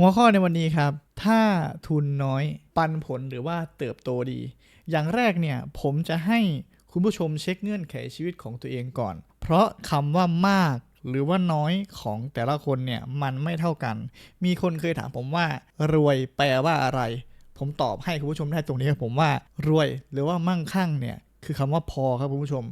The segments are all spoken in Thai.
หัวข้อในวันนี้ครับ ถ้าทุนน้อยปันผลหรือว่าเติบโตดี อย่างแรกเนี่ยผมจะให้คุณผู้ชมเช็คเงื่อนไขชีวิตของตัวเองก่อน เพราะคำว่ามากหรือว่าน้อยของแต่ละคนเนี่ยมันไม่เท่ากัน มีคนเคยถามผมว่ารวยแปลว่าอะไร ผมตอบให้คุณผู้ชมได้ตรงนี้ครับผมว่ารวยหรือว่ามั่งคั่งเนี่ยคือคำว่าพอครับคุณผู้ชม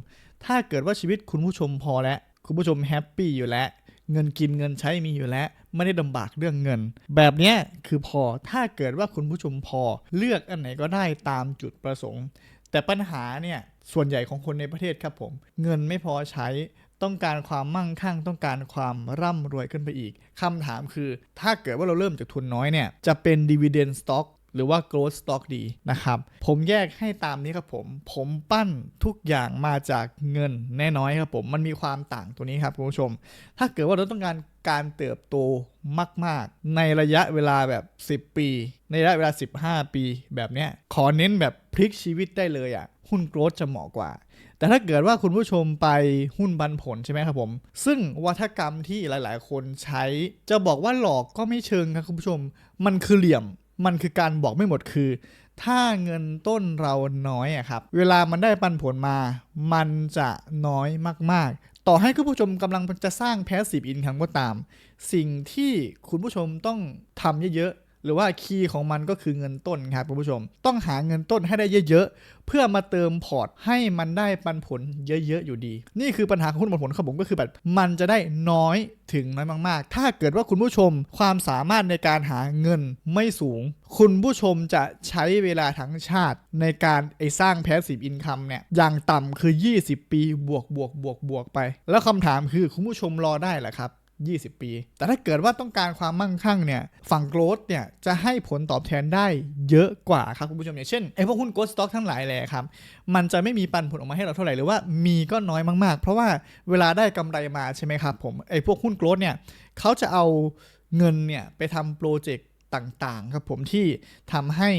ถ้าเกิดว่าชีวิตคุณผู้ชมพอแล้วคุณผู้ชมแฮปปี้อยู่แล้ว เงินกินเงินใช้มีอยู่แล้ว ไม่ได้ลำบากเรื่องเงิน แบบเนี้ยคือพอถ้าเกิดว่าคุณผู้ชมพอเลือกอันไหนก็ได้ตามจุดประสงค์ แต่ปัญหาเนี่ยส่วนใหญ่ของคนในประเทศครับผม เงินไม่พอใช้ต้องการความมั่งคั่งต้องการความร่ำรวยขึ้นไปอีกคำถามคือ ถ้าเกิดว่าเราเริ่มจากทุนน้อยเนี่ยจะเป็น dividend stock หรือว่า growth stock ดีนะครับ ผมแยกให้ตามนี้ครับผม ผมปั้นทุกอย่างมาจากเงินแน่น้อยครับผม มันมีความต่างตัวนี้ครับคุณผู้ชม ถ้าเกิดว่าเราต้องการการเติบโตมาก ๆ ในระยะเวลาแบบ 10 ปี ในระยะเวลา 15 ปี แบบเนี้ย ขอเน้นแบบพลิกชีวิตได้เลยอะ่ะ หุ้นโกรธจะเหมาะกว่า แต่ถ้าเกิดว่าคุณผู้ชมไปหุ้นบันผลใช่ไหมครับผม ซึ่งวัฒกรรมที่หลาย ๆ คนใช้ จะบอกว่าหลอกก็ไม่เชิงครับคุณผู้ชม มันคือเหลี่ยม มันคือการบอกไม่หมดคือ ถ้าเงินต้นเราน้อยอะครับ เวลามันได้ปันผลมา มันจะน้อยมาก ๆ ต่อให้คุณผู้ชมกำลังจะสร้างแพสซีฟอินคัมก็ตาม สิ่งที่คุณผู้ชมต้องทำเยอะๆ หรือว่าคีย์ของมันก็คือเงินต้นครับคุณผู้ชม ต้องหาเงินต้นให้ได้เยอะๆ เพื่อมาเติมพอร์ตให้มันได้ปันผลเยอะๆอยู่ดี นี่คือปัญหาของหุ้นปันผลครับผมก็คือแบบมันจะได้น้อยถึงน้อยมากๆ ถ้าเกิดว่าคุณผู้ชมความสามารถในการหาเงินไม่สูง คุณผู้ชมจะใช้เวลาทั้งชาติในการไอสร้างแพสซีฟอินคัมเนี่ยอย่างต่ำคือ 20 ปีบวกบวกบวกบวกไป แล้วคำถามคือคุณผู้ชมรอได้หรอครับ 20 ปี แต่ถ้าเกิดว่าต้องการความมั่งคั่งเนี่ย ฝั่งโกลด์เนี่ยจะให้ผลตอบแทนได้เยอะกว่าครับคุณผู้ชมอย่างเช่นไอ้พวกหุ้นโกลด์สต็อกทั้งหลายแหละครับ มันจะไม่มีปันผลออกมาให้เราเท่าไหร่หรือว่ามีก็น้อยมากๆ เพราะว่าเวลาได้กำไรมาใช่ไหมครับผมไอ้พวกหุ้นโกลด์เนี่ยเขาจะเอาเงินเนี่ยไปทำโปรเจกต์ ต่างๆครับผมที่ทำให้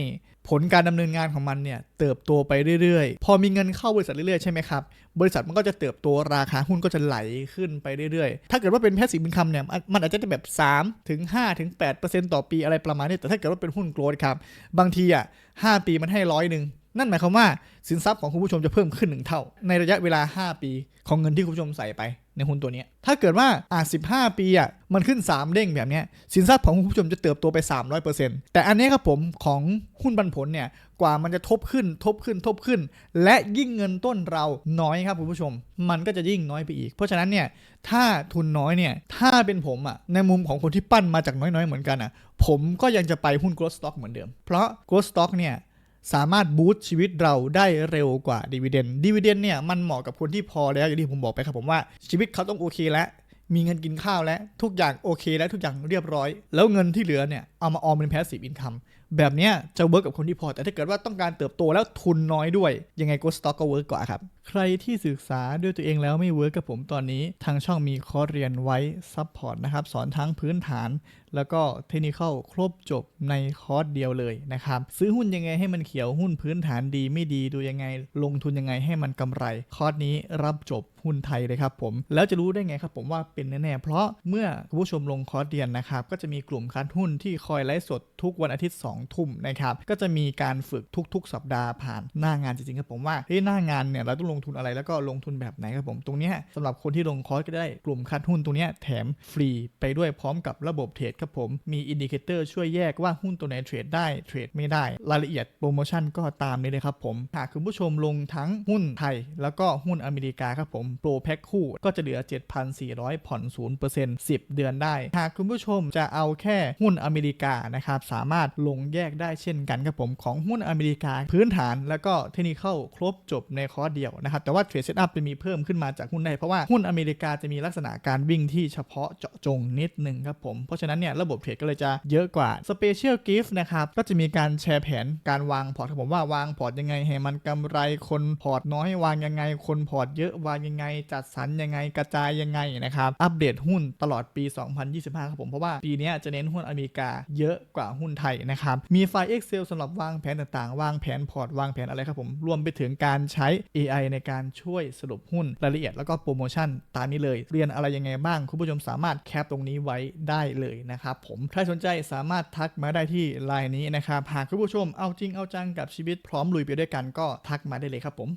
ผลการดำเนินงานของมันเนี่ยเติบโตไปเรื่อยๆ พอมีเงินเข้าบริษัทเรื่อยๆ ใช่ไหมครับ บริษัทมันก็จะเติบโตราคาหุ้นก็จะไหลขึ้นไปเรื่อยๆ ถ้าเกิดว่าเป็นแพสซีฟอินคัมเนี่ยมันอาจจะแบบ3ถึง5ถึง8%ต่อปีอะไรประมาณนี้ แต่ถ้าเกิดว่าเป็นหุ้นโกลด์ครับ บางทีอะ5ปีมันให้ร้อยหนึ่งนั่นหมายความว่าสินทรัพย์ของคุณผู้ชมจะเพิ่มขึ้นหนึ่งเท่า ในระยะเวลา 5 ปีของเงินที่คุณผู้ชมใส่ไป ในหุ้นตัวนี้ ถ้าเกิดว่าอะ15 ปีอะมันขึ้น 3 เด้งแบบนี้สินทรัพย์ของคุณผู้ชมจะเติบโตไป 300%แต่อันนี้ครับผมของหุ้นปันผลเนี่ยกว่ามันจะทบขึ้นทบขึ้นทบขึ้น และยิ่งเงินต้นเราน้อยครับคุณผู้ชม มันก็จะยิ่งน้อยไปอีก เพราะฉะนั้นเนี่ยถ้าทุนน้อยเนี่ยถ้าเป็นผมอะในมุมของคนที่ปั้นมาจากน้อยๆเหมือนกันอะผมก็ยังจะไปหุ้น growth stock เหมือนเดิม เพราะ growth stock เนี่ย สามารถบูตชีวิตเราได้เร็วกว่าดีเวเดนดีเวเดนเนี่ยมันเหมาะกับคนที่พอแล้วอย่างที่ผมบอกไปครับผมว่าชีวิตเขาต้องโอเคแล้วมีเงินกินข้าวแล้วทุกอย่างโอเค แล้วทุกอย่างเรียบร้อย แล้วเงินที่เหลือเนี่ยเอามาออมเป็นแพสซีฟอินคัม แบบเนี้ยจะเวิร์กกับคนที่พอ แต่ถ้าเกิดว่าต้องการเติบโตแล้วทุนน้อยด้วย ยังไงก็สต็อกก็เวิร์กกว่าครับ ใครที่ศึกษาด้วยตัวเองแล้วไม่เวิร์กกับผมตอนนี้ ทางช่องมีคอร์สเรียนไว้ซัพพอร์ตนะครับ สอนทั้งพื้นฐาน แล้วก็เทคนิคครบจบในคอร์สเดียวเลยนะครับ ซื้อหุ้นยังไงให้มันเขียวหุ้นพื้นฐานดีไม่ดีดูยังไง ลงทุนยังไงให้มันกำไร คอร์สนี้รับจบหุ้นไทยเลยครับผมแล้วจะรู้ได้ไงครับผมว่าเป็นแน่ๆเพราะเมื่อผู้ชมลงคอร์สเรียนนะครับก็จะมีกลุ่มคัดหุ้นที่คอยไลฟ์สดทุกวันอาทิตย์2ทุ่มนะครับ ก็จะมีการฝึกทุก ๆ สัปดาห์ผ่านหน้างานจริงๆครับผมว่าเฮ้ยหน้างานเนี่ยเราต้องลงทุนอะไรแล้วก็ลงทุนแบบไหนครับผมตรงเนี้ยสำหรับคนที่ลงคอร์สก็ได้กลุ่มคัดหุ้นตรงเนี้ยแถมฟรีไปด้วยพร้อมกับระบบเทรดครับผมมีอินดิเคเตอร์ช่วยแยกว่าหุ้นตัวไหนเทรดได้เทรดไม่ได้รายละเอียดโปรโมชั่นก็ตามนี้เลยครับผมหากคุณผู้ชมลงทั้งหุ้นไทย แล้วก็หุ้นอเมริกาครับผมโปรแพ็คคู่ก็จะเหลือ 7,400 ผ่อน 0% 10 เดือนได้ หากคุณผู้ชมจะเอาแค่หุ้นอเมริกานะครับสามารถลงแยกได้เช่นกันครับผมของหุ้นอเมริกาพื้นฐาน แล้วก็เทคนิคเข้าครบจบในคอร์สเดียวนะครับแต่ว่าเทรดเซตอัพจะมีเพิ่มขึ้นมาจากหุ้นไทยเพราะว่าหุ้นอเมริกาจะมีลักษณะการวิ่งที่เฉพาะเจาะจงนิดนึงครับผมเพราะฉะนั้นเนี่ยระบบเทรดก็เลยจะเยอะกว่า Special Gift นะครับก็จะมีการแชร์แผนการวางพอร์ตครับผมว่าวางพอร์ตยังไงให้มันกำไรคนพอร์ตน้อยวางยังไง คนพอร์ตเยอะวางยังไง จัดสรรยังไงกระจายยังไงนะครับอัปเดตหุ้นตลอดปี 2025 ครับผมเพราะว่าปีนี้จะเน้นหุ้นอเมริกาเยอะกว่าหุ้นไทยนะครับมีไฟล์ Excel สำหรับวางแผนต่างๆ วางแผนพอร์ต วางแผนอะไรครับผม รวมไปถึงการใช้ AI ในการช่วยสรุปหุ้นรายละเอียดแล้วก็โปรโมชั่นตามนี้เลย เรียนอะไรยังไงบ้าง คุณผู้ชมสามารถแคปตรงนี้ไว้ได้เลยนะครับผมใครสนใจสามารถทักมาได้ที่ไลน์นี้นะครับหากคุณผู้ชมเอาจริงเอาจังกับชีวิตพร้อมลุยไปด้วยกันก็ทักมาได้เลยครับผม